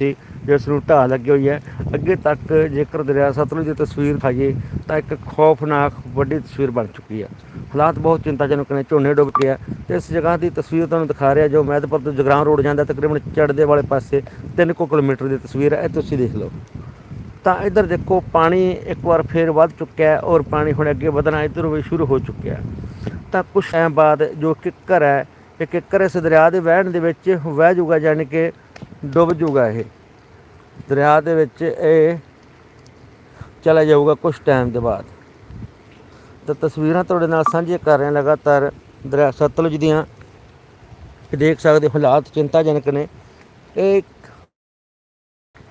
ਸੀ ਜਿਸ ਨੂੰ ਢਾਹ ਲੱਗੀ ਹੋਈ ਹੈ, ਅੱਗੇ ਤੱਕ ਜੇਕਰ ਦਰਿਆ ਸਤਲੁਜ ਦੀ ਤਸਵੀਰ ਖਾਈਏ ਤਾਂ ਇੱਕ ਖੌਫਨਾਕ ਵੱਡੀ ਤਸਵੀਰ ਬਣ ਚੁੱਕੀ ਹੈ। ਹਾਲਾਤ ਬਹੁਤ ਚਿੰਤਾਜਨਕ ਨੇ, ਝੋਨੇ ਡੁੱਬ ਗਏ ਆ ਤੇ ਇਸ ਜਗ੍ਹਾ ਦੀ ਤਸਵੀਰ ਤੁਹਾਨੂੰ ਦਿਖਾ ਰਿਹਾ ਜੋ ਮਹਿਦਪੁਰ ਤੋਂ ਜਗਰਾਉਂ ਰੋਡ ਜਾਂਦਾ, ਤਕਰੀਬਨ ਚੜ੍ਹਦੇ ਵਾਲੇ ਪਾਸੇ 3 ਕਿਲੋਮੀਟਰ ਦੀ ਤਸਵੀਰ ਹੈ, ਇਹ ਤੁਸੀਂ ਦੇਖ ਲਓ। ਤਾਂ ਇੱਧਰ ਦੇਖੋ, ਪਾਣੀ ਇੱਕ ਵਾਰ ਫੇਰ ਵੱਧ ਚੁੱਕਿਆ ਹੈ ਔਰ ਪਾਣੀ ਹੁਣ ਅੱਗੇ ਵਧਣਾ ਇੱਧਰ ਵੀ ਸ਼ੁਰੂ ਹੋ ਚੁੱਕਿਆ ਹੈ। ਤਾਂ ਕੁਝ ਟਾਈਮ ਬਾਅਦ ਜੋ ਕਿੱਕਰ ਹੈ ਇਹ ਕਿੱਕਰ ਇਸ ਦਰਿਆ ਦੇ ਵਹਿਣ ਦੇ ਵਿੱਚ ਵਹਿ ਜਾਊਗਾ ਯਾਨੀ ਕਿ ਡੁੱਬ ਜੂਗਾ ਇਹ। ਦਰਿਆ ਦੇ ਵਿੱਚ ਇਹ ਚਲਾ ਜਾਊਗਾ ਕੁਝ ਟਾਈਮ ਦੇ ਬਾਅਦ। ਤਾਂ ਤਸਵੀਰਾਂ ਤੁਹਾਡੇ ਨਾਲ ਸਾਂਝੀਆਂ ਕਰ ਰਹੇ ਲਗਾਤਾਰ ਦਰਿਆ ਸਤਲੁਜ ਦੀਆਂ। ਦੇਖ ਸਕਦੇ ਹੋ ਹਾਲਾਤ ਚਿੰਤਾਜਨਕ ਨੇ। ਇਹ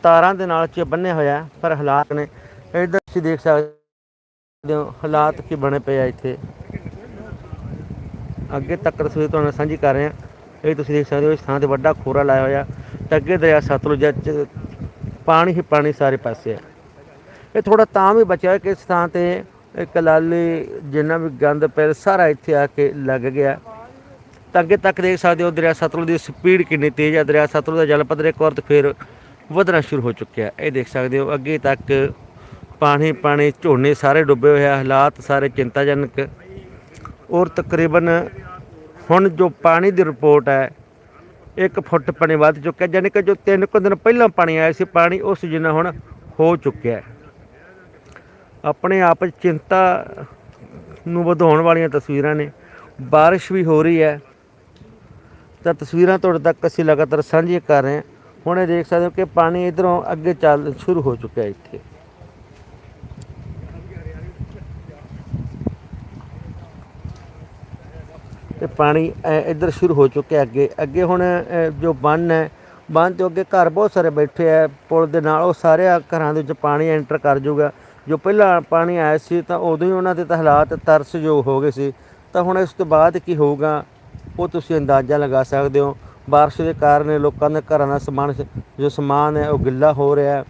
ਤਾਰਾਂ ਦੇ ਨਾਲ ਚ ਬੰਨਿਆ ਹੋਇਆ ਪਰ ਹਾਲਾਤ ਨੇ। ਇਧਰ ਤੁਸੀਂ ਦੇਖ ਸਕਦੇ ਹੋ ਹਾਲਾਤ ਕੀ ਬਣੇ ਪਏ ਆ ਇੱਥੇ। ਅੱਗੇ ਤੱਕ ਤਸਵੀਰ ਤੁਹਾਨੂੰ ਸਾਂਝੀ ਕਰ ਰਹੇ। ਹਾਂ ਇਹ ਤੁਸੀਂ ਦੇਖ ਸਕਦੇ ਹੋ ਇਸ ਥਾਂ ਤੇ ਵੱਡਾ ਖੋਰਾ ਲਾਇਆ ਹੋਇਆ। ਤੇ ਅੱਗੇ ਦਰਿਆ ਸਤਲੁਜ ਚ ਪਾਣੀ ਹੀ ਪਾਣੀ ਸਾਰੇ ਪਾਸੇ ਹੈ ਇਹ ਥੋੜਾ ਤਾਂ ਵੀ ਬਚਿਆ ਕਿ ਇਸ ਥਾਂ ਤੇ ਕਲਾਲੀ ਜਿੰਨਾ ਵੀ ਗੰਦ ਪਿਆ ਸਾਰਾ ਇੱਥੇ ਆ ਕੇ ਲੱਗ ਗਿਆ। ਤਾਂ ਅੱਗੇ ਤੱਕ ਦੇਖ ਸਕਦੇ ਹੋ ਦਰਿਆ ਸਤਲੁਜ ਦੀ ਸਪੀਡ ਕਿੰਨੀ ਤੇਜ਼ ਹੈ ਦਰਿਆ ਸਤਲੁਜ ਦਾ ਜਲ ਪੱਧਰ ਇੱਕ ਵਾਰ ਤੇ ਫਿਰ ਵਧਣਾ ਸ਼ੁਰੂ ਹੋ ਚੁੱਕਿਆ। ਇਹ ਦੇਖ ਸਕਦੇ ਹੋ ਅੱਗੇ ਤੱਕ ਪਾਣੀ ਪਾਣੀ ਝੋਨੇ ਸਾਰੇ ਡੁੱਬੇ ਹੋਏ ਆ। ਹਾਲਾਤ ਸਾਰੇ ਚਿੰਤਾਜਨਕ। ਔਰ ਤਕਰੀਬਨ ਹੁਣ ਜੋ ਪਾਣੀ ਦੀ ਰਿਪੋਰਟ ਹੈ 1 ਫੁੱਟ ਪਾਣੀ ਵੱਧ ਚੁੱਕਿਆ ਯਾਨੀ ਕਿ ਜੋ 3 ਕੁ ਦਿਨ ਪਹਿਲਾਂ ਪਾਣੀ ਆਇਆ ਸੀ, ਪਾਣੀ ਉਸ ਜਿੰਨਾ ਹੁਣ ਹੋ ਚੁੱਕਿਆ ਆਪਣੇ ਆਪ 'ਚ ਚਿੰਤਾ ਨੂੰ ਵਧਾਉਣ ਵਾਲੀਆਂ ਤਸਵੀਰਾਂ ਨੇ। ਬਾਰਿਸ਼ ਵੀ ਹੋ ਰਹੀ ਹੈ। ਤਾਂ ਤਸਵੀਰਾਂ ਤੁਹਾਡੇ ਤੱਕ ਅਸੀਂ ਲਗਾਤਾਰ ਸਾਂਝੀਆਂ ਕਰ ਰਹੇ ਹਾਂ। ਹੁਣ ਇਹ ਦੇਖ ਸਕਦੇ ਹੋ ਕਿ ਪਾਣੀ ਇਧਰੋਂ ਅੱਗੇ ਚੱਲ ਸ਼ੁਰੂ ਹੋ ਚੁੱਕਿਆ ਇੱਥੇ। ਪਾਣੀ ਇੱਧਰ ਸ਼ੁਰੂ ਹੋ ਚੁੱਕਿਆ ਅੱਗੇ। ਅੱਗੇ ਹੁਣ ਜੋ ਬੰਨ ਹੈ, ਬੰਨ ਤੋਂ ਅੱਗੇ ਘਰ ਬਹੁਤ ਸਾਰੇ ਬੈਠੇ ਆ ਪੁਲ ਦੇ ਨਾਲ ਉਹ ਸਾਰੇ ਘਰਾਂ ਦੇ ਵਿੱਚ ਪਾਣੀ ਐਂਟਰ ਕਰ ਜਾਊਗਾ ਜੋ ਪਹਿਲਾਂ ਪਾਣੀ ਆਇਆ ਸੀ, ਤਾਂ ਉਦੋਂ ਹੀ ਉਹਨਾਂ ਦੇ ਤਾਂ ਹਾਲਾਤ ਤਰਸਯੋਗ ਹੋ ਗਏ ਸੀ। ਤਾਂ ਹੁਣ ਇਸ ਤੋਂ ਬਾਅਦ ਕੀ ਹੋਊਗਾ, ਉਹ ਤੁਸੀਂ ਅੰਦਾਜ਼ਾ ਲਗਾ ਸਕਦੇ ਹੋ। ਬਾਰਿਸ਼ ਦੇ ਕਾਰਨ ਲੋਕਾਂ ਦੇ ਘਰਾਂ ਦਾ ਸਮਾਨ, ਜੋ ਸਮਾਨ ਹੈ, ਉਹ ਗਿੱਲਾ ਹੋ ਰਿਹਾ ਹੈ।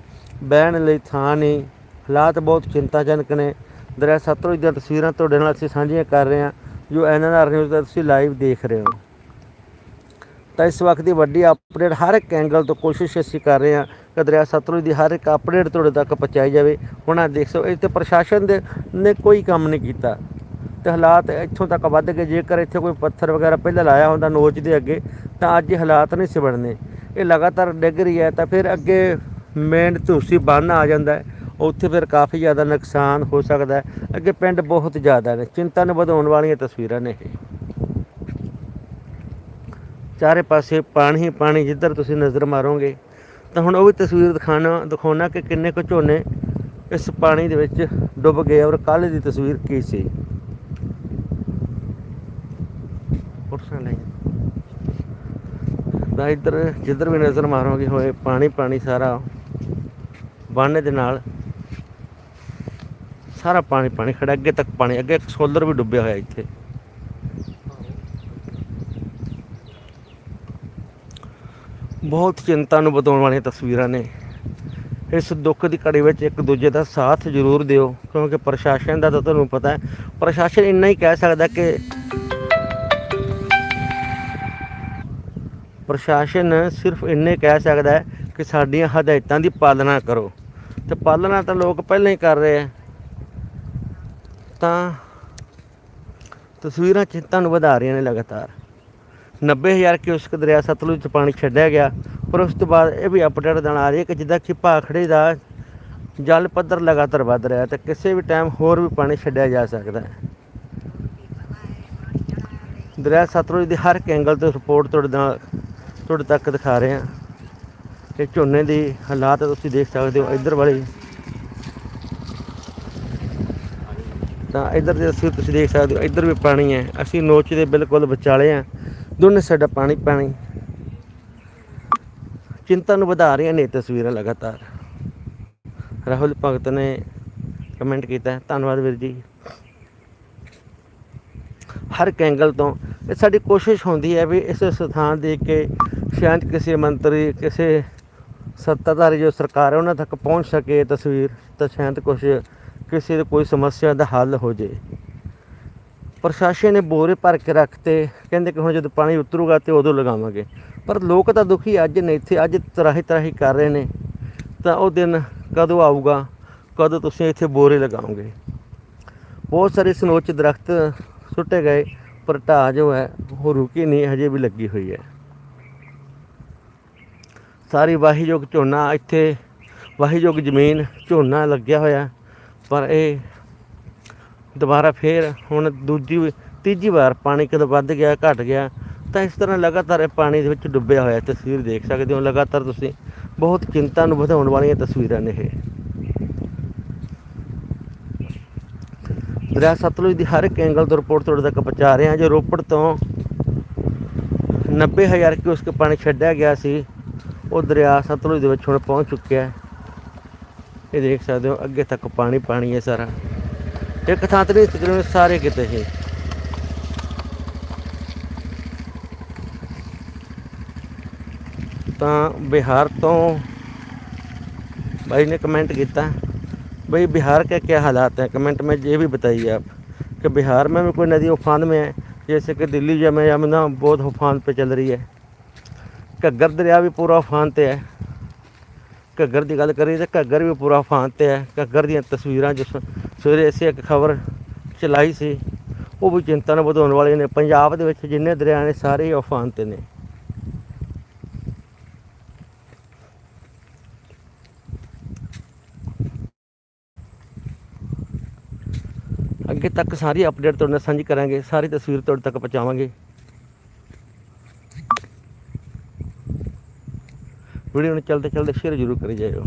ਬਹਿਣ ਲਈ ਥਾਂ ਨਹੀਂ। ਹਾਲਾਤ ਬਹੁਤ ਚਿੰਤਾਜਨਕ ਨੇ। ਦਰਿਆ ਸਤਲੁਜ ਦੀਆਂ ਤਸਵੀਰਾਂ ਤੁਹਾਡੇ ਨਾਲ ਅਸੀਂ ਸਾਂਝੀਆਂ ਕਰ ਰਹੇ ਹਾਂ। ਜੋ ਐਨਐਨਆਰ ਨਿਊਜ਼ ਦਾ ਤੁਸੀਂ ਲਾਈਵ ਦੇਖ ਰਹੇ ਹੋ। ਤਾਂ ਇਸ ਵਕਤ ਦੀ ਵੱਡੀ ਅਪਡੇਟ ਹਰ ਇੱਕ ਐਂਗਲ ਤੋਂ ਕੋਸ਼ਿਸ਼ ਅਸੀਂ ਕਰ ਰਹੇ ਹਾਂ ਕਿ ਦਰਿਆ ਸਤਲੁਜ ਦੀ ਹਰ ਇੱਕ ਅਪਡੇਟ ਤੁਹਾਡੇ ਤੱਕ ਪਹੁੰਚਾਈ ਜਾਵੇ। ਹੁਣ ਆ ਦੇਖ ਸੋ ਇੱਥੇ ਪ੍ਰਸ਼ਾਸਨ ਦੇ ਨੇ ਕੋਈ ਕੰਮ ਨਹੀਂ ਕੀਤਾ। ਤੇ ਹਾਲਾਤ ਇੱਥੋਂ ਤੱਕ ਵੱਧ ਗਏ। ਜੇਕਰ ਇੱਥੇ ਕੋਈ ਪੱਥਰ ਵਗੈਰਾ ਪਹਿਲਾਂ ਲਾਇਆ ਹੁੰਦਾ ਨੋਚ ਦੇ ਅੱਗੇ, ਤਾਂ ਅੱਜ ਹਾਲਾਤ ਨਹੀਂ ਸੀ ਬਣਨੇ। ਇਹ ਲਗਾਤਾਰ ਡਿੱਗ ਰਹੀ ਹੈ, ਤਾਂ ਫਿਰ ਅੱਗੇ ਮੇਨ ਧੂਸੀ ਬੰਨ ਆ ਜਾਂਦਾ ਹੈ। ਉੱਥੇ ਫਿਰ ਕਾਫੀ ਜ਼ਿਆਦਾ ਨੁਕਸਾਨ ਹੋ ਸਕਦਾ ਅੱਗੇ ਪਿੰਡ ਬਹੁਤ ਜ਼ਿਆਦਾ ਨੇ। ਚਿੰਤਾ ਨੂੰ ਵਧਾਉਣ ਵਾਲੀਆਂ ਤਸਵੀਰਾਂ ਨੇ ਇਹ। ਚਾਰੇ ਪਾਸੇ ਪਾਣੀ ਹੀ ਪਾਣੀ ਜਿੱਧਰ ਤੁਸੀਂ ਨਜ਼ਰ ਮਾਰੋਗੇ, ਤਾਂ ਹੁਣ ਉਹ ਵੀ ਤਸਵੀਰ ਦਿਖਾਣਾ, ਦਿਖਾਉਣਾ ਕਿ ਕਿੰਨੇ ਕੁ ਝੋਨੇ ਇਸ ਪਾਣੀ ਦੇ ਵਿੱਚ ਡੁੱਬ ਗਏ ਔਰ ਕੱਲ੍ਹ ਦੀ ਤਸਵੀਰ ਕੀ ਸੀ। ਪੁਰਸਾਂ ਲਈ ਤਾਂ ਇੱਧਰ ਜਿੱਧਰ ਵੀ ਨਜ਼ਰ ਮਾਰੋਗੇ, ਹੋਏ ਪਾਣੀ ਪਾਣੀ ਸਾਰਾ ਬੰਨ ਦੇ ਨਾਲ ਸਾਰਾ ਪਾਣੀ ਪਾਣੀ ਖੜਾ, ਅੱਗੇ ਤੱਕ ਪਾਣੀ, ਅੱਗੇ ਇੱਕ ਸੋਲਰ ਵੀ ਡੁੱਬਿਆ ਹੋਇਆ ਇੱਥੇ। ਬਹੁਤ ਚਿੰਤਾ ਨੂੰ ਵਧਾਉਣ ਵਾਲੀਆਂ ਤਸਵੀਰਾਂ ਨੇ। ਇਸ ਦੁੱਖ ਦੀ ਘੜੀ ਵਿੱਚ ਇੱਕ ਦੂਜੇ ਦਾ ਸਾਥ ਜ਼ਰੂਰ ਦਿਓ, ਕਿਉਂਕਿ ਪ੍ਰਸ਼ਾਸਨ ਦਾ ਤਾਂ ਤੁਹਾਨੂੰ ਪਤਾ ਹੈ, ਪ੍ਰਸ਼ਾਸਨ ਇੰਨਾ ਹੀ ਕਹਿ ਸਕਦਾ ਕਿ ਪ੍ਰਸ਼ਾਸਨ ਸਿਰਫ ਇੰਨੇ ਕਹਿ ਸਕਦਾ ਹੈ ਕਿ ਸਾਡੀਆਂ ਹਦਾਇਤਾਂ ਦੀ ਪਾਲਣਾ ਕਰੋ। ਤੇ ਪਾਲਣਾ ਤਾਂ ਲੋਕ ਪਹਿਲਾਂ ਹੀ ਕਰ ਰਹੇ ਆ। ਤਾਂ ਤਸਵੀਰਾਂ ਚਿੰਤਾ ਨੂੰ ਵਧਾ ਰਹੀਆਂ ਨੇ ਲਗਾਤਾਰ। 90000 ਕਿਊਸਕ ਦਰਿਆ ਸਤਲੁਜ ਚ ਪਾਣੀ ਛੱਡਿਆ ਗਿਆ, ਪਰ ਉਸ ਤੋਂ ਬਾਅਦ ਇਹ ਵੀ ਅਪਡੇਟ ਦੇਣ ਆ ਰਹੀ ਹੈ ਕਿ ਜਿੱਦਾਂ ਕਿ ਭਾਖੜੇ ਦਾ ਜਲ ਪੱਧਰ ਲਗਾਤਾਰ ਵੱਧ ਰਿਹਾ ਹੈ, ਤੇ ਕਿਸੇ ਵੀ ਟਾਈਮ ਹੋਰ ਵੀ ਪਾਣੀ ਛੱਡਿਆ ਜਾ ਸਕਦਾ ਹੈ। ਦਰਿਆ ਸਤਲੁਜ ਦੇ ਹਰ ਇੱਕ ਐਂਗਲ ਤੋਂ ਰਿਪੋਰਟ ਤੁਹਾਡੇ ਨਾਲ ਤੁਹਾਡੇ ਤੱਕ ਦਿਖਾ ਰਹੇ ਹਾਂ। ਕਿ ਝੋਨੇ ਦੀ ਹਾਲਾਤ ਤੁਸੀਂ ਦੇਖ ਸਕਦੇ ਹੋ ਇੱਧਰ ਵਾਲੀ। ਤਾਂ ਇੱਧਰ ਜੇ ਅਸੀਂ ਤੁਸੀਂ ਦੇਖ ਸਕਦੇ ਹੋ, ਇੱਧਰ ਵੀ ਪਾਣੀ ਹੈ। ਅਸੀਂ ਨੋਚ ਦੇ ਬਿਲਕੁਲ ਵਿਚਾਲੇ ਆ ਦੋਨੇ ਸਾਡਾ ਪਾਣੀ ਪਾਣੀ। ਚਿੰਤਾ ਨੂੰ ਵਧਾ ਰਹੀਆਂ ਨੇ ਤਸਵੀਰਾਂ ਲਗਾਤਾਰ। ਰਾਹੁਲ ਭਗਤ ਨੇ ਕਮੈਂਟ ਕੀਤਾ। ਧੰਨਵਾਦ ਵੀਰ ਜੀ। ਹਰ ਇੱਕ ਐਂਗਲ ਤੋਂ ਇਹ ਸਾਡੀ ਕੋਸ਼ਿਸ਼ ਹੁੰਦੀ ਹੈ ਵੀ ਇਸ ਸਥਾਨ ਦੇ ਕੇ ਸ਼ਾਇਦ ਕਿਸੇ ਮੰਤਰੀ, ਕਿਸੇ ਸੱਤਾਧਾਰੀ ਜੋ ਸਰਕਾਰ ਹੈ, ਉਹਨਾਂ ਤੱਕ ਪਹੁੰਚ ਸਕੇ ਤਸਵੀਰ। ਤਾਂ ਸ਼ਾਇਦ ਕੁਝ ਕਿਸੇ ਦੀ ਕੋਈ ਸਮੱਸਿਆ ਦਾ ਹੱਲ ਹੋ ਜੇ। ਪ੍ਰਸ਼ਾਸਨ ਨੇ ਬੋਰੇ ਭਰ ਕੇ ਰੱਖਤੇ। ਕਹਿੰਦੇ ਕਿ ਹੁਣ ਜਦੋਂ ਪਾਣੀ ਉਤਰੂਗਾ ਤੇ ਉਦੋਂ ਲਗਾਵਾਂਗੇ। ਪਰ ਲੋਕ ਤਾਂ ਦੁਖੀ ਅੱਜ ਨੇ ਇੱਥੇ, ਅੱਜ ਤਰਾਹੀ ਤਰਾਹੀ ਕਰ ਰਹੇ ਨੇ। ਤਾਂ ਉਹ ਦਿਨ ਕਦੋਂ ਆਊਗਾ? ਕਦੋਂ ਤੁਸੀਂ ਇੱਥੇ ਬੋਰੇ ਲਗਾਓਗੇ? ਬਹੁਤ ਸਾਰੇ ਸਨੋਚ ਦਰਖਤ ਸੁੱਟੇ ਗਏ, ਪਰ ਢਾਹ ਜੋ ਹੈ, ਉਹ ਰੁਕੀ ਨਹੀਂ, ਹਜੇ ਵੀ ਲੱਗੀ ਹੋਈ ਹੈ। ਸਾਰੀ ਵਾਹੀਯੋਗ ਝੋਨਾ ਇੱਥੇ, ਵਾਹੀਯੋਗ ਜ਼ਮੀਨ ਝੋਨਾ ਲੱਗਿਆ ਹੋਇਆ। ਪਰ ਇਹ ਦੁਬਾਰਾ ਫੇਰ ਹੁਣ ਦੂਜੀ ਤੀਜੀ ਵਾਰ ਪਾਣੀ ਕਦੋਂ ਵੱਧ ਗਿਆ, ਘਟ ਗਿਆ, ਤਾਂ ਇਸ ਤਰ੍ਹਾਂ ਲਗਾਤਾਰ ਇਹ ਪਾਣੀ ਦੇ ਵਿੱਚ ਡੁੱਬਿਆ ਹੋਇਆ ਤਸਵੀਰ ਦੇਖ ਸਕਦੇ ਹੋ। ਲਗਾਤਾਰ ਤੁਸੀਂ ਬਹੁਤ ਚਿੰਤਾ ਨੂੰ ਵਧਾਉਣ ਵਾਲੀਆਂ ਤਸਵੀਰਾਂ ਨੇ ਇਹ। ਦਰਿਆ ਸਤਲੁਜ ਦੀ ਹਰ ਇੱਕ ਐਂਗਲ ਤੋਂ ਰਿਪੋਰਟ ਤੁਹਾਡੇ ਤੱਕ ਪਹੁੰਚਾ ਰਹੇ ਹਾਂ। ਜੋ ਰੋਪੜ ਤੋਂ 90000 ਕਿਊਸਕ ਪਾਣੀ ਛੱਡਿਆ ਗਿਆ ਸੀ, ਉਹ ਦਰਿਆ ਸਤਲੁਜ ਦੇ ਵਿੱਚ ਹੁਣ ਪਹੁੰਚ ਚੁੱਕਿਆ ਹੈ। ਇਹ ਦੇਖ ਸਕਦੇ ਹੋ ਅੱਗੇ ਤੱਕ ਪਾਣੀ ਪਾਣੀ ਹੈ ਸਾਰਾ ਇੱਕ ਥਾਂ ਤੇ ਨਹੀਂ ਤਕਰੀਬਨ ਸਾਰੇ ਕਿਤੇ ਹੀ ਤਾਂ ਬਿਹਾਰ ਤੋਂ भाई ने कमेंट किया भाई बिहार का क्या हालात हैं कमेंट में ये भी बताइए आप कि बिहार में भी कोई नदी उफान में है जैसे कि दिल्ली जमे यमुना बहुत उफान पे चल रही है घग्गर दरिया भी पूरा उफान ਤੇ ਹੈ ਘੱਗਰ ਦੀ ਗੱਲ ਕਰੀਏ ਤਾਂ ਘੱਗਰ ਵੀ ਪੂਰਾ ਉਫਾਨ ਤੇ ਹੈ। ਘੱਗਰ ਦੀਆਂ ਤਸਵੀਰਾਂ ਜਿਸ ਸਵੇਰੇ ਅਸੀਂ ਇੱਕ ਖਬਰ ਚਲਾਈ ਸੀ, ਉਹ ਵੀ ਚਿੰਤਾ ਨੂੰ ਵਧਾਉਣ ਵਾਲੇ ਨੇ। ਪੰਜਾਬ ਦੇ ਵਿੱਚ ਜਿੰਨੇ ਦਰਿਆ ਨੇ, ਸਾਰੇ ਹੀ ਉਫਾਨ ਤੇ ਨੇ। ਅੱਗੇ ਤੱਕ ਸਾਰੀ ਅਪਡੇਟ ਤੁਹਾਡੇ ਨਾਲ ਸਾਂਝੀ ਕਰਾਂਗੇ। ਸਾਰੀ ਤਸਵੀਰ ਤੁਹਾਡੇ ਤੱਕ ਪਹੁੰਚਾਵਾਂਗੇ। ਵੀਡੀਓ ਨੂੰ ਚਲਦੇ ਚਲਦੇ ਸ਼ੇਅਰ ਜ਼ਰੂਰ ਕਰੀ ਜਾਇਓ।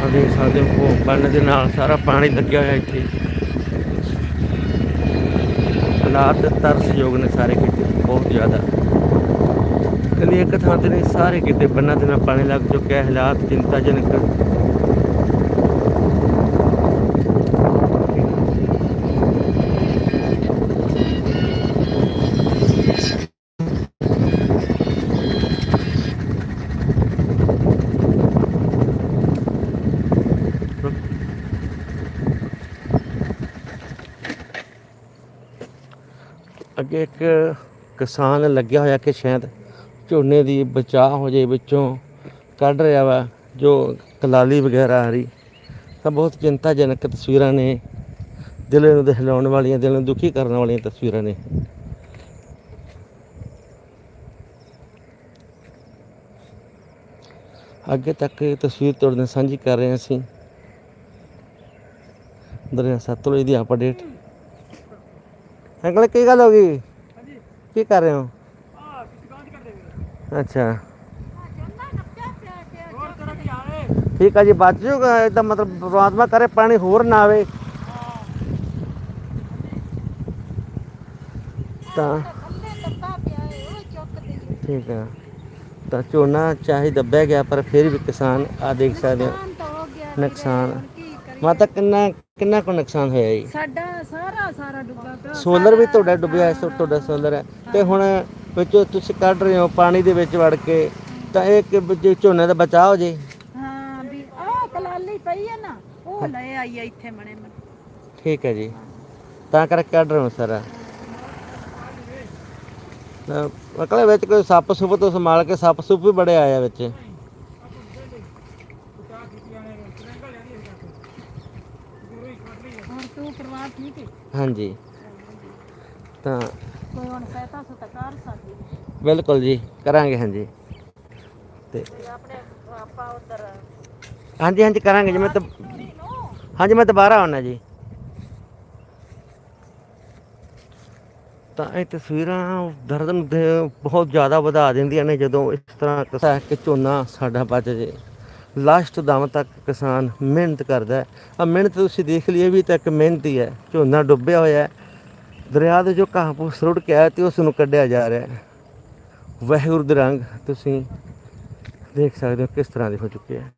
ਆ ਦੇਖ ਸਕਦੇ ਹੋ ਬੰਨ ਦੇ ਨਾਲ ਸਾਰਾ ਪਾਣੀ ਲੱਗਿਆ ਹੋਇਆ ਇੱਥੇ। ਹਾਲਾਤ ਤਰਸਯੋਗ ਨੇ ਸਾਰੇ ਕਿਤੇ, ਬਹੁਤ ਜ਼ਿਆਦਾ। ਕੱਲੀ ਇੱਕ ਥਾਂ ਤੇ ਨਹੀਂ, ਸਾਰੇ ਕਿਤੇ ਬੰਨਾਂ ਦੇ ਨਾਲ ਪਾਣੀ ਲੱਗ ਚੁੱਕਿਆ, ਹਾਲਾਤ ਚਿੰਤਾਜਨਕ। ਅੱਗੇ ਇੱਕ ਕਿਸਾਨ ਲੱਗਿਆ ਹੋਇਆ ਕਿ ਸ਼ਾਇਦ ਝੋਨੇ ਦੀ ਬਚਾਅ ਹੋ ਜੇ ਵਿੱਚੋਂ ਕੱਢ ਰਿਹਾ ਵਾ, ਜੋ ਕਲਾਲੀ ਵਗੈਰਾ ਆ ਰਹੀ। ਤਾਂ ਬਹੁਤ ਚਿੰਤਾਜਨਕ ਤਸਵੀਰਾਂ ਨੇ। ਦਿਲ ਨੂੰ ਦਹਿਲਾਉਣ ਵਾਲੀਆਂ, ਦਿਲ ਨੂੰ ਦੁਖੀ ਕਰਨ ਵਾਲੀਆਂ ਤਸਵੀਰਾਂ ਨੇ। ਅੱਗੇ ਤੱਕ ਇਹ ਤਸਵੀਰ ਤੁਹਾਡੇ ਨਾਲ ਸਾਂਝੀ ਕਰ ਰਹੇ ਹਾਂ ਅਸੀਂ ਦਰਿਆ ਸਤਲੁਜ ਦੀ ਅਪਡੇਟ ਅੰਕਲ ਕੀ ਗੱਲ ਹੋ ਗਈ? ਕੀ ਕਰ ਰਹੇ ਹੋ? ਅੱਛਾ। ਠੀਕ ਹੈ ਜੀ ਬਚ ਜਾਊਗਾ ਇਹਦਾ ਮਤਲਬ ਪਰਮਾਤਮਾ ਕਰੇ ਪਾਣੀ ਹੋਰ ਨਾ ਆਵੇ। ਤਾਂ ਠੀਕ ਹੈ ਤਾਂ ਝੋਨਾ ਚਾਹੇ ਦੱਬਿਆ ਗਿਆ ਪਰ ਫਿਰ ਵੀ ਕਿਸਾਨ ਆ ਦੇਖ ਸਕਦੇ ਹੋ ਨੁਕਸਾਨ। ਮਾਤਾ ਕਿੰਨਾ ਕਿੰਨਾ ਕੁ ਨੁਕਸਾਨ ਹੋਇਆ ਜੀ? ਸਾਡਾ ਸਾਰਾ ਸਾਰਾ ਡੁੱਬਾ ਪਿਆ ਸੋਲਰ ਵੀ ਤੁਹਾਡਾ ਡੁੱਬਿਆ ਹੈ ਸੋ ਤੁਹਾਡਾ ਸੋਲਰ ਹੈ। ਤੇ ਹੁਣ ਵਿੱਚੋਂ ਤੁਸੀਂ ਕੱਢ ਰਹੇ ਹੋ ਪਾਣੀ ਦੇ ਵਿੱਚ ਵੜ ਕੇ ਤਾਂ ਇਹ ਕਿ ਵਿੱਚ ਝੋਨੇ ਦਾ ਬਚਾਅ ਹੋ ਜੇ। ਹਾਂ ਵੀ ਆਹ ਕਲਾਲੀ ਪਈ ਹੈ ਨਾ ਉਹ ਲੈ ਆਈ ਆ ਇੱਥੇ ਮਣੇ ਮਨੇ ਠੀਕ ਹੈ ਜੀ। ਤਾਂ ਕਰਕੇ ਕੱਢ ਰਹੇ ਹੋ ਸਾਰਾ। ਤਾਂ ਮਕਲੇ ਵਿੱਚ ਕੋਈ ਸੱਪ ਸੁੱਪ ਤੋਂ ਸੰਭਾਲ ਕੇ ਸੱਪ ਸੁੱਪ ਵੀ ਬੜੇ ਆਏ ਆ ਵਿੱਚ ਹੁਣ ਤੂੰ ਪਰਿਵਾਰ ਠੀਕ ਹੈ? ਹਾਂਜੀ। ਤਾਂ ਕੋਈ ਹੁਣ ਸਹਾਇਤਾ ਸੁ ਕਰ ਸਕਦੀ ਬਿਲਕੁਲ ਜੀ ਕਰਾਂਗੇ ਹਾਂਜੀ। ਤੇ ਆਪਣੇ ਆਪਾਂ ਉਧਰ ਹਾਂਜੀ ਹਾਂਜੀ ਕਰਾਂਗੇ ਜੀ ਮੈਂ ਤਾਂ ਹਾਂਜੀ ਮੈਂ ਦੁਬਾਰਾ ਆਉਣਾ ਜੀ। ਤਾਂ ਇਹ ਤਸਵੀਰਾਂ ਦਰਦ ਨੂੰ ਬਹੁਤ ਜ਼ਿਆਦਾ ਵਧਾ ਦਿੰਦੀਆਂ ਨੇ ਜਦੋਂ ਇਸ ਤਰ੍ਹਾਂ ਕਸਾ ਕਿ ਝੋਨਾ ਸਾਡਾ ਬਚ ਜੇ। ਲਾਸਟ ਦਮ ਤੱਕ ਕਿਸਾਨ ਮਿਹਨਤ ਕਰਦਾ ਆ ਮਿਹਨਤ ਤੁਸੀਂ ਦੇਖ ਲਈਏ ਵੀ ਤਾਂ ਇੱਕ ਮਿਹਨਤ ਹੀ ਹੈ। ਝੋਨਾ ਡੁੱਬਿਆ ਹੋਇਆ ਦਰਿਆ ਦੇ ਜੋ ਘਾਹ ਫੂਸ ਰੁੜ ਕੇ ਆਇਆ ਤੇ ਉਸ ਨੂੰ ਕੱਢਿਆ ਜਾ ਰਿਹਾ ਹੈ। ਵਾਹਿਗੁਰੂ ਦੇ ਰੰਗ ਤੁਸੀਂ ਦੇਖ ਸਕਦੇ ਹੋ ਕਿਸ ਤਰ੍ਹਾਂ ਦੇ ਹੋ ਚੁੱਕੇ ਹੈ।